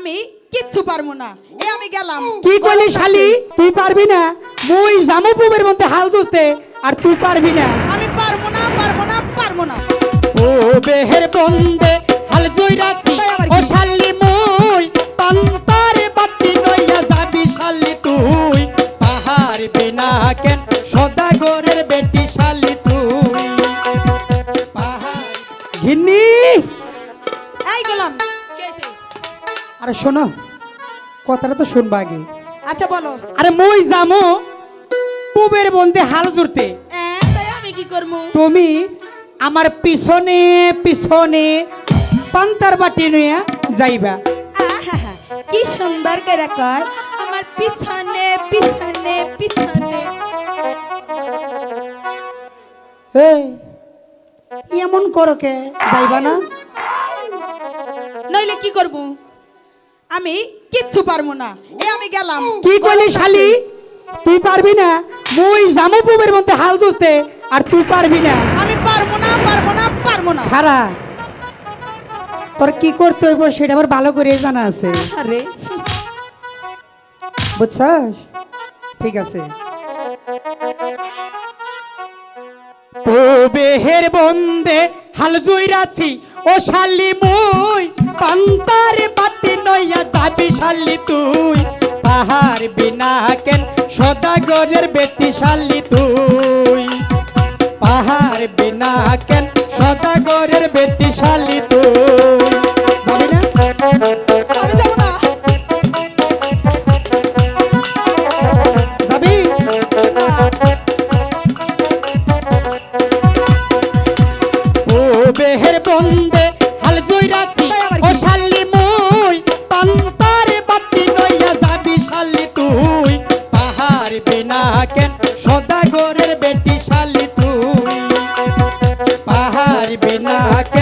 আমি কিচ্ছু পারব না। এ আমি গেলাম। কি করলি শালি? তুই পারবি না? মুই জামু পুবের মধ্যে হাল ধরতে আর তুই পারবি না। আমি পারব না পারব না পারব না। ও বেহের বন্দে হাল জইরাছি ও শালি মুই পান্তার বাতি নইয়া যাবি শালি তুই। পাহাড় বিনা কেন সদাগরের বেটি শালি তুই। পাহাড় ঘিন্নি এই গেলাম। আরে শোনো কথাটা তো শুনবা আগে। আচ্ছা বলো। আরে মই জামু পুবের বন্দে হাল জুড়তে। এ, আমি কি করব তুমি আমার পিছনে পিছনে পান্তার বাটি নিয়ে যাইবা। কি সুন্দর করে কয় আমার পিছনে পিছনে পিছনে। এই এমন করো কে? যাইবা না? নইলে কি করব? আমি কিচ্ছু পারব না। এ আমি গেলাম। কি করলি শালি? তুই পারবি না? মুই জামু পুবের মধ্যে হাল ধরতে আর তুই পারবি না। আমি পারব না পারব না পারব না। খারা তোর কি করতে হইব সেটা আমার ভালো করে জানা আছে। আরে। বুঝছস? ঠিক আছে। ও বেহের বন্দে হাল জুইরাছি ও শালি মুই অন্তর বাতি নয়া যাবি শালি তুই। পাহাড় বিনা কেন সদাগরের বেটি শালি তুই। পাহাড় বিনা কেন সদাগরের বেটি শালি তুই। বন্দে হাল জয়রাত পারবি না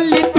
Cali